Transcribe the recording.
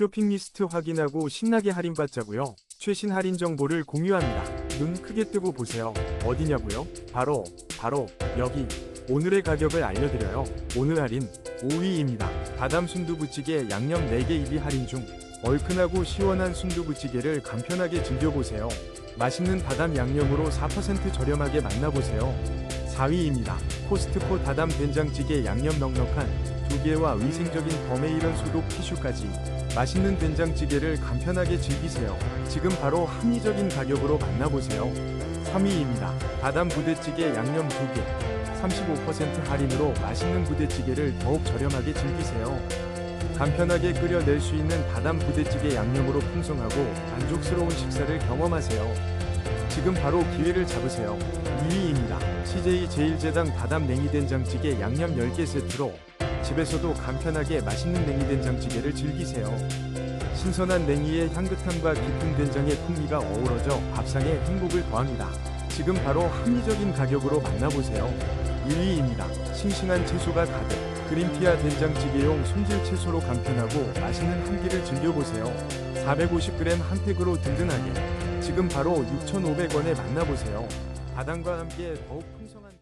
쇼핑 리스트 확인하고 신나게 할인받자고요. 최신 할인 정보를 공유합니다. 눈 크게 뜨고 보세요. 어디냐고요? 바로 바로 여기. 오늘의 가격을 알려드려요. 오늘 할인 5위입니다. 바담 순두부찌개 양념 4개 1위 할인 중 얼큰하고 시원한 순두부찌개를 간편하게 즐겨보세요. 맛있는 바담 양념으로 4% 저렴하게 만나보세요. 4위입니다. 코스트코 다담 된장찌개 양념 넉넉한 조개와 위생적인 버메이런 소독 티슈까지 맛있는 된장찌개를 간편하게 즐기세요. 지금 바로 합리적인 가격으로 만나보세요. 3위입니다. 바담 부대찌개 양념 2개 35% 할인으로 맛있는 부대찌개를 더욱 저렴하게 즐기세요. 간편하게 끓여낼 수 있는 바담 부대찌개 양념으로 풍성하고 만족스러운 식사를 경험하세요. 지금 바로 기회를 잡으세요. 2위입니다. CJ 제일제당 바담 냉이된장찌개 양념 10개 세트로 집에서도 간편하게 맛있는 냉이된장찌개를 즐기세요. 신선한 냉이의 향긋함과 깊은 된장의 풍미가 어우러져 밥상에 행복을 더합니다. 지금 바로 합리적인 가격으로 만나보세요. 1위입니다. 싱싱한 채소가 가득 그린피아 된장찌개용 손질 채소로 간편하고 맛있는 한 끼를 즐겨보세요. 450g 한 팩으로 든든하게 지금 바로 6,500원에 만나보세요. 바담과 함께 더욱 풍성한